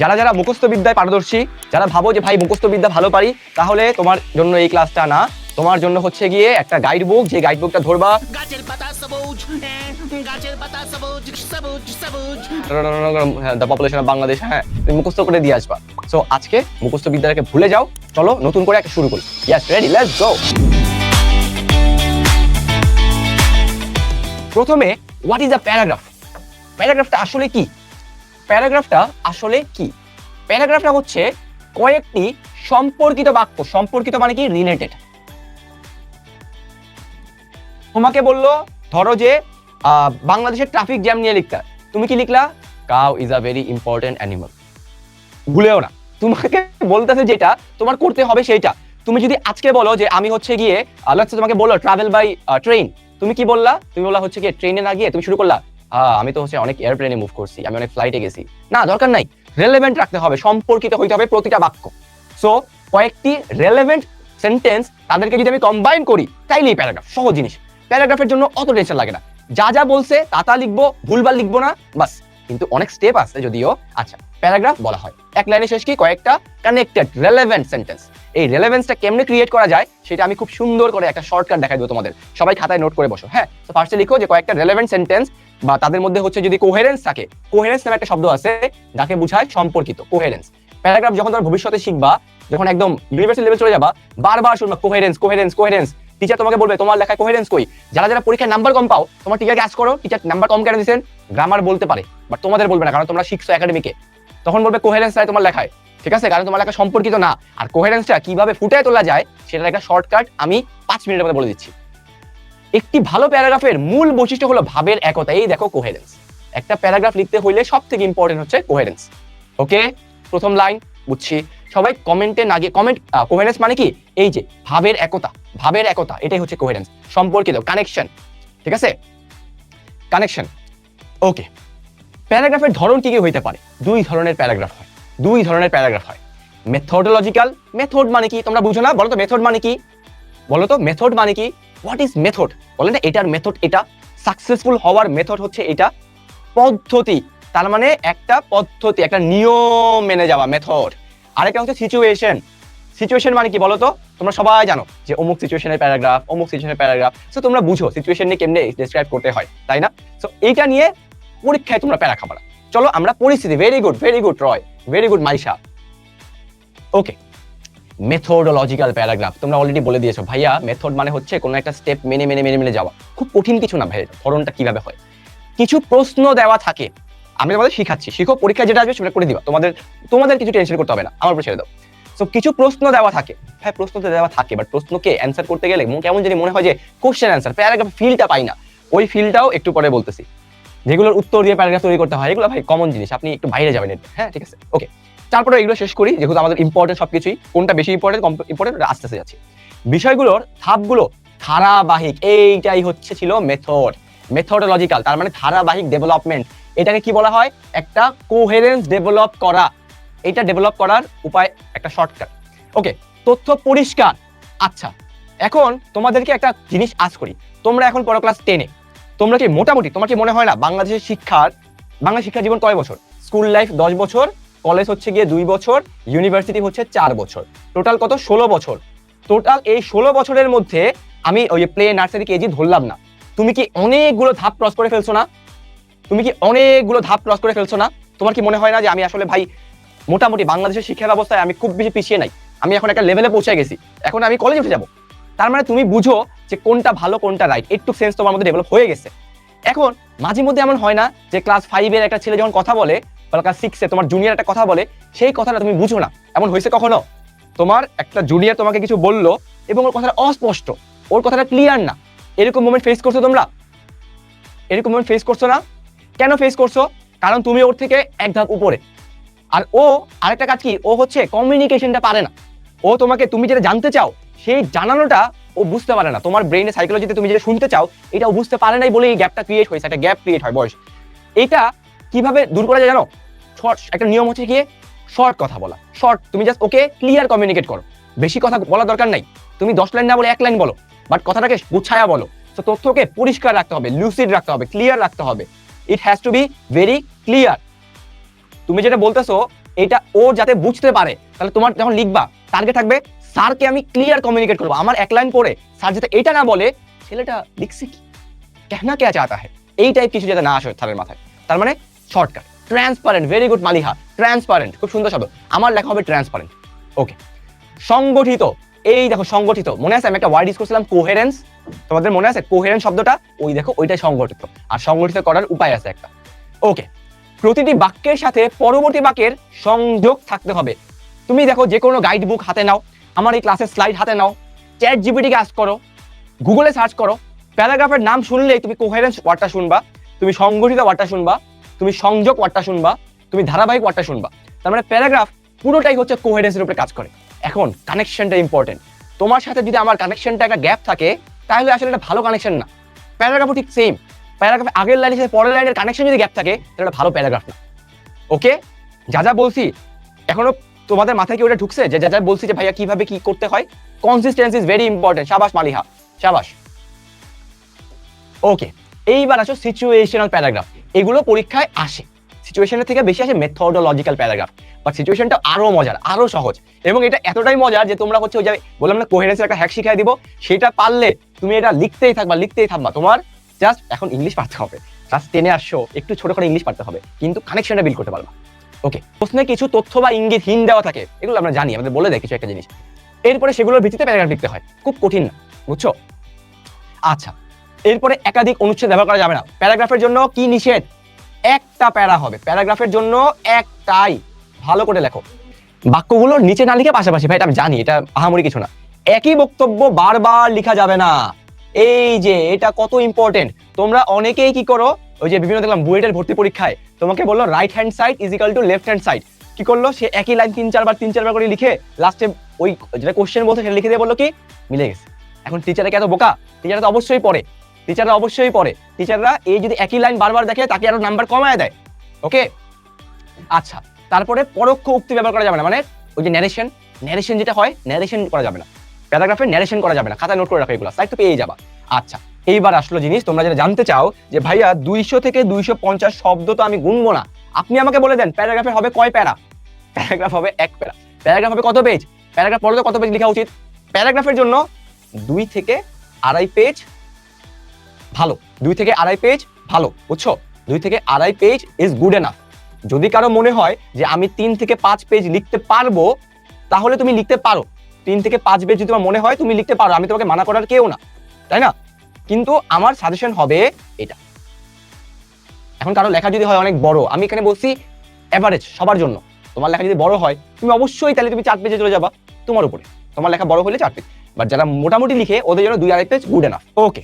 যারা যারা মুখস্থ বিদ্যায় পারদর্শী যারা ভাবো যে ভাই মুখস্থ বিদ্যা ভালো পারি তাহলে তোমার জন্য এই ক্লাসটা না। তোমার জন্য হচ্ছে গিয়ে একটা গাইড বুক যে গাইড বুকটা ধরবা সবুজ হ্যাঁ, দ্য পপুলেশন অফ বাংলাদেশ হ্যাঁ তুমি মুখস্থ করে দিয়ে আসবা। সো আজকে মুখস্থ বিদ্যাটাকে ভুলে যাও। চলো নতুন করে একটা শুরু করি। ইয়াস রেডি লেটস গো প্রথমে হোয়াট ইজ দ্য প্যারাগ্রাফ প্যারাগ্রাফটা আসলে কি? প্যারাগ্রাফটা আসলে কি? প্যারাগ্রাফটা হচ্ছে কয়েকটি সম্পর্কিত বাক্য। সম্পর্কিত মানে কি? রিলেটেড তোমাকে বলল ধরো যে বাংলাদেশের ট্রাফিক জ্যাম নিয়ে লিখতা। তুমি কি লিখলা? Cow is a very important animal ভুলেও না। তোমাকে বলতেছে যেটা তোমার করতে হবে সেইটা। তুমি যদি আজকে বলো যে আমি হচ্ছে গিয়ে আল্লাহ তোমাকে বলল ট্রাভেল বাই ট্রেন তুমি কি বললা? তুমি বললা হচ্ছে গিয়ে ট্রেনে না গিয়ে তুমি শুরু করলা। "আহ, আমি তো হচ্ছে অনেক এয়ারপ্লেনে মুভ করছি, আমি অনেক ফ্লাইটে গেছি। না, দরকার নাই। রেলেভেন্ট রাখতে হবে, সম্পর্কিত হইতে হবে প্রতিটা বাক্য। সো কয়েকটি রেলেভেন্ট সেন্টেন্স তাদেরকে যদি আমি কম্বাইন করি, তাইলেই প্যারাগ্রাফ সহজ জিনিস। প্যারাগ্রাফের জন্য অত টেনশন লাগে না। যা যা বলছে, তা তা লিখব, ভুলভাল লিখব না, বাস। কিন্তু অনেক স্টেপ আছে যদিও আচ্ছা প্যারাগ্রাফ বলা হয়। এক লাইনে শেষ কি? কয়েকটা কানেক্টেড রেলেভেন্ট সেন্টেন্স এই রেলেভেন্সটা কেমনে ক্রিয়েট করা যায়, সেটা আমি খুব সুন্দর করে একটা শর্টকাট দেখাই দেবো তোমাদের। সবাই খাতায় নোট করে বসো হ্যাঁ? ফার্স্টে লিখো যে কয়েকটা রেলেভেন্ট সেন্টেন্স বা তাদের মধ্যে হচ্ছে যদি কোহেরেন্স থাকে কোহেরেন্স নামে একটা শব্দ আছে যাকে বোঝায় সম্পর্কিত কোহেরেন্স প্যারাগ্রাফ যখন তোমরা ভবিষ্যতে শিখবা, যখন একদম ইউনিভার্সিটি লেভেল চলে যাবা, বারবার শুনবা কোহেরেন্স কোহেরেন্স কোহেরেন্স টিচার তোমাকে বলবে, তোমার লেখায় কোহেরেন্স কই? যারা যারা পরীক্ষায় নাম্বার কম পাও, তোমার টিচারকে আজ করো টিচার নাম্বার কম কেন দিয়েছেন গ্রামার বলতে পারে বাট তোমাদের বলবে না, কারণ তোমরা শিখছো একাডেমিকে তখন বলবে কোহেরেন্স চাই তোমার লেখায়। ঠিক আছে? কারণ তোমার লেখা সম্পর্কিত না। আর কোহেরেন্সটা কীভাবে ফুটে তোলা যায়, সেটার একটা শর্টকাট আমি পাঁচ মিনিটের মধ্যে বলে দিচ্ছি। একটি ভালো প্যারাগ্রাফের মূল বৈশিষ্ট্য হলো ভাবের একতা, এই দেখো কোহেরেন্স একটা প্যারাগ্রাফ লিখতে হইলে সব থেকে ইম্পর্টেন্ট হচ্ছে কোহেরেন্স ওকে প্রথম লাইন বুঝছি? সবাই কমেন্টে না গিয়ে কমেন্ট কোহেরেন্স মানে কি? এই যে, ভাবের একতা ভাবের একতা, এটাই হচ্ছে কোহেরেন্স সম্পর্কিত কানেকশন ঠিক আছে? কানেকশন ওকে প্যারাগ্রাফের ধরন কি কি হইতে পারে? দুই ধরনের প্যারাগ্রাফ হয়। দুই ধরনের প্যারাগ্রাফ হয়। মেথোডোলজিক্যাল মেথড মানে কি? তোমরা বুঝো না? বলো তো মেথড মানে কি? বলো তো মেথড মানে কি? হোয়াট ইজ মেথড বলেন না, এটার মেথড এটা সাকসেসফুল হওয়ার মেথড হচ্ছে এটা পদ্ধতি। তার মানে একটা পদ্ধতি, একটা নিয়ম মেনে যাওয়া মেথড আরেকটা হচ্ছে সিচুয়েশন সিচুয়েশন মানে কি বলো তো তোমরা সবাই জানো যে অমুক সিচুয়েশনের প্যারাগ্রাফ অমুক সিচুয়েশনের প্যারাগ্রাফ সো তোমরা বুঝো সিচুয়েশন নিয়ে কেমনে ডিসক্রাইব করতে হয়, তাই না? সো এইটা নিয়ে পরীক্ষায় তোমরা প্যারা খাবার চলো আমরা পরিস্থিতি very good very good Roy very good Maisha. Okay methodological paragraph তোমরা অলরেডি বলে দিয়েছ, ভাইয়া মেথড মানে হচ্ছে কোনো একটা স্টেপ মেনে মেনে মেনে মেনে যাওয়া। খুব কঠিন কিছু না ভাই ধরনটা কীভাবে হয়? কিছু প্রশ্ন দেওয়া থাকে, আমি তোমাদের শিখাচ্ছি। শিখো, পরীক্ষা যেটা আসবে সেটা করে দিবা। তোমাদের তোমাদের কিছু টেনশন করতে হবে না, আমার উপর ছেড়ে দাও। সো কিছু প্রশ্ন দেওয়া থাকে। হ্যাঁ প্রশ্ন তো দেওয়া থাকে বাট প্রশ্নকে অ্যান্সার করতে গেলে কেমন জানি মনে হয় যে কোশ্চেন অ্যান্সার প্যারাগ্রাফ ফিলটা পাই না। ওই ফিলটাও একটু পরে বলতেছি। যেগুলোর উত্তর দিয়ে প্যারাগ্রাফ তৈরি করতে হয়, এগুলো ভাই কমন জিনিস, আপনি একটু বাইরে যাবেন হ্যাঁ ঠিক আছে? ওকে তারপরে এগুলো শেষ করি, যেহেতু আমাদের ইম্পর্টেন্ট সবকিছুই, কোনটা বেশি ইম্পর্টেন্ট ইম্পর্টেন্ট আস্তে আস্তে যাচ্ছি। বিষয়গুলোর ধাপগুলো ধারাবাহিক, এইটাই হচ্ছে ছিল মেথড মেথডোলজিক্যাল তার মানে ধারাবাহিক ডেভেলপমেন্ট এটাকে কি বলা হয়? একটা কোহেরেন্স ডেভেলপ করা। এটা ডেভেলপ করার উপায়, একটা শর্টকাট ওকে তথ্য পরিষ্কার। আচ্ছা এখন তোমাদেরকে একটা জিনিস আজ করি। তোমরা এখন পড়ো ক্লাস টেনে তোমরা কি মোটামুটি, তোমার কি মনে হয় না, বাংলাদেশের শিক্ষার বাংলা শিক্ষা জীবন কয় বছর? স্কুল লাইফ দশ বছর কলেজ হচ্ছে গিয়ে দুই বছর ইউনিভার্সিটি হচ্ছে চার বছর। টোটাল কত? ষোলো বছর। টোটাল এই ষোলো বছরের মধ্যে আমি ওই প্লে নার্সারি কেজি ধরলাম না। তুমি কি অনেকগুলো ধাপ ক্রস করে ফেলছো না? তুমি কি অনেকগুলো ধাপ ক্রস করে ফেলছো না? তোমার কি মনে হয় না যে আমি আসলে ভাই, মোটামুটি বাংলাদেশের শিক্ষা ব্যবস্থায় আমি খুব বেশি পিছিয়ে নাই। আমি এখন একটা লেভেলে পৌঁছে গেছি। এখন আমি কলেজে উঠে যাব। তার মানে তুমি বুঝো যে কোনটা ভালো, কোনটা রাইট একটু সেন্স তোমার মধ্যে ডেভেলপ হয়ে গেছে। এখন মাঝে মধ্যে এমন হয় না যে ক্লাস ফাইভের একটা ছেলে যখন কথা বলে ক্লাস সিক্সে তোমার জুনিয়র একটা কথা বলে, সেই কথাটা তুমি বুঝো না। এমন হয়েছে কখনো? তোমার একটা জুনিয়র তোমাকে কিছু বলল এবং ওর কথাটা অস্পষ্ট। ওর কথাটা ক্লিয়ার না। এরকম মোমেন্ট ফেস করছ তোমরা? এরকম মোমেন্ট ফেস করছ না? কেন ফেস করছ? কারণ তুমি ওর থেকে এক ধাপ উপরে। আর ও, আরেকটা কাজ কি? ও হচ্ছে কমিউনিকেশনটা পারে না। ও তোমাকে, তুমি যেটা জানতে চাও, সেই জানানোটা ও বুঝতে পারে না। তোমার ব্রেইনে সাইকোলজিতে তুমি যেটা শুনতে চাও, এটা ও বুঝতে পারে নাই বলে এই গ্যাপটা ক্রিয়েট হয়েছে, একটা গ্যাপ ক্রিয়েট হয় বয়স। এটা কীভাবে দূর করা যায় জানো? শর্ট একটা নিয়ম হচ্ছে গিয়ে শর্ট কথা বলা। শর্ট তুমি জাস্ট ওকে ক্লিয়ার কমিউনিকেট করো। বেশি কথা বলা দরকার নাই। তুমি দশ লাইন না বলে এক লাইন বলো বাট কথাটাকে গুছায়া বলো। তো তথ্যকে পরিষ্কার রাখতে হবে লুসিড রাখতে হবে ক্লিয়ার রাখতে হবে। It has to be very clear তুমি যেটা বলতেছো, এটা ও যাতে বুঝতে পারে, তাহলে তোমার যখন লিখবা টার্গেট থাকবে স্যারকে আমি ক্লিয়ার কমিউনিকেট করব। আমার এক লাইন পড়ে স্যার যাতে এটা না বলে, ছেলেটা লিখছে কি? কেনা কে চাতা है এই টাইপ কিছু যাতে না আসে স্যারের মাথায়। তার মানে shortcut. Transparent very good Maliha. Transparent, খুব সুন্দর শব্দ। আমার লেখা হবে ট্রান্সপারেন্ট। ওকে সংগঠিত, এই দেখো, সংগঠিত। মনে আছে? আমি একটা ওয়ার্ড ইউজ করছিলাম কোহেরেন্স তোমাদের মনে আছে? কোহেরেন্স শব্দটা? ওই দেখো, ওইটাই সংগঠিত। আর সংগঠিত করার উপায় আছে একটা। ওকে প্রতিটি বাক্যের সাথে পরবর্তী বাক্যের সংযোগ থাকতে হবে। তুমি দেখো যে কোনো গাইড বুক হাতে নাও। আমার এই ক্লাসের স্লাইড হাতে নাও। চ্যাট জিপিটিকে আস করো। গুগলে সার্চ করো। প্যারাগ্রাফের নাম শুনলেই তুমি কোহেরেন্স ওয়ার্ডটা শুনবা। তুমি সংগঠিত ওয়ার্ডটা শুনবা। তুমি সংযোগ ওয়ার্ডটা শুনবা, তুমি ধারাবাহিক ওয়ার্ডটা শুনবা। তার মানে প্যারাগ্রাফ পুরোটাই হচ্ছে কোহেরেন্সের উপরে কাজ করে। এখন কানেকশনটা ইম্পর্টেন্ট তোমার সাথে যদি আমার কানেকশনটা একটা গ্যাপ থাকে, তাহলে আসলে এটা ভালো কানেকশন না। প্যারাগ্রাফও ঠিক সেম প্যারাগ্রাফ আগের লাইনের সাথে পরের লাইনের কানেকশন যদি গ্যাপ থাকে, তাহলে ভালো প্যারাগ্রাফ না। ওকে যা যা বলছি, এখনও তোমাদের মাথায় কি ওটা ঢুকছে? যে যা যা বলছি যে ভাইয়া কীভাবে কি করতে হয়? কনসিস্টেন্সি ইজ ভেরি ইম্পর্টেন্ট শাবাশ মালিহা শাবাশ ওকে এইবার আসো সিচুয়েশনাল প্যারাগ্রাফ। এগুলো পরীক্ষায় আসে। সিচুয়েশনের থেকে বেশি আসে মেথডোলজিক্যাল প্যারাগ্রাফ বাট সিচুয়েশনটা আরও মজার আরও সহজ। এবং এটা এতটাই মজার যে তোমরা হচ্ছে ওই যে বললাম না কোহেরেন্সের একটা হ্যাক শিখাই দিব। সেটা পারলে তুমি এটা লিখতেই থাকবা লিখতেই থাকবা। তোমার জাস্ট এখন ইংলিশ পারতে হবে। ক্লাস টেনে আসছো, একটু ছোট করে ইংলিশ পারতে হবে। কিন্তু কানেকশনটা বিল করতে পারবা। ওকে প্রশ্নে কিছু তথ্য বা ইঙ্গিত হিন দেওয়া থাকে, এগুলো আমরা জানি, আমাদের বলে দেয় কিছু একটা জিনিস। এরপরে সেগুলোর ভিত্তিতে প্যারাগ্রাফ লিখতে হয়। খুব কঠিন না, বুঝছ? আচ্ছা এরপরে একাধিক অনুচ্ছেদ ব্যবহার করা যাবে না। প্যারাগ্রাফের জন্য কি নিষেধ? একটা প্যারা হবে। প্যারাগ্রাফের জন্য একটাই। ভালো করে লেখো। বাক্যগুলোর নিচে না লিখে পাশাপাশি। ভাই, এটা আমি জানি, এটা আহামরি কিছু না। একই বক্তব্য বারবার লেখা যাবে না। এই যে, এটা কত ইম্পর্টেন্ট তোমরা অনেকেই কি করো, ওই যে বিভিন্ন দেখলাম বুয়েটের ভর্তি পরীক্ষায়, তোমাকে বলল right hand side is equal to left hand side কি করল? সে একই লাইন তিন চারবার তিন চারবার করে লিখে লাস্টে ওই যেটা কোশ্চেন বলছে সেটা লিখে দিয়ে বলল কি? মিলে গেছে। এখন টিচারে কি এত বোকা? টিচার তো অবশ্যই পড়ে। টিচাররা অবশ্যই পড়ে। টিচাররা এই যদি একই লাইন বারবার দেখে, তাকে আরও নাম্বার কমায় দেয়। ওকে আচ্ছা তারপরে পরোক্ষ উক্তি ব্যবহার করা যাবে না। মানে ওই যে ন্যারেশন ন্যারেশন যেটা হয় ন্যারেশন করা যাবে না। প্যারাগ্রাফে ন্যারেশন করা যাবে না। খাতায় নোট করে রাখো এগুলো। সাইড তো পেয়ে যাবা। আচ্ছা এইবার আসলো জিনিস। তোমরা যেটা জানতে চাও যে, ভাইয়া, দুইশো থেকে দুইশো পঞ্চাশ শব্দ তো আমি গুনবো না। আপনি আমাকে বলে দেন প্যারাগ্রাফে হবে কয় প্যারা? প্যারাগ্রাফ হবে এক প্যারা। প্যারাগ্রাফ হবে কত পেজ প্যারাগ্রাফ পড়লে কত পেজ লেখা উচিত? প্যারাগ্রাফের জন্য দুই থেকে আড়াই পেজ ভালো। দুই থেকে আড়াই পেজ ভালো, বুঝছ? দুই থেকে আড়াই পেজ ইজ গুড এনাফ যদি কারও মনে হয় যে আমি তিন থেকে পাঁচ পেজ লিখতে পারব, তাহলে তুমি লিখতে পারো। তিন থেকে পাঁচ পেজ যদি তোমার মনে হয়, তুমি লিখতে পারো। আমি তোমাকে মানা করার কেউ না, তাই না? কিন্তু আমার সাজেশন হবে এটা। এখন কারও লেখা যদি হয় অনেক বড়, আমি এখানে বলছি এভারেজ সবার জন্য। তোমার লেখা যদি বড় হয়, তুমি অবশ্যই তাহলে তুমি চার পেজে চলে যাবা, তোমার উপরে। তোমার লেখা বড় হলে চার পেজ বাট যারা মোটামুটি লিখে, ওদের জন্য দুই আড়াই পেজ গুড এনাফ ওকে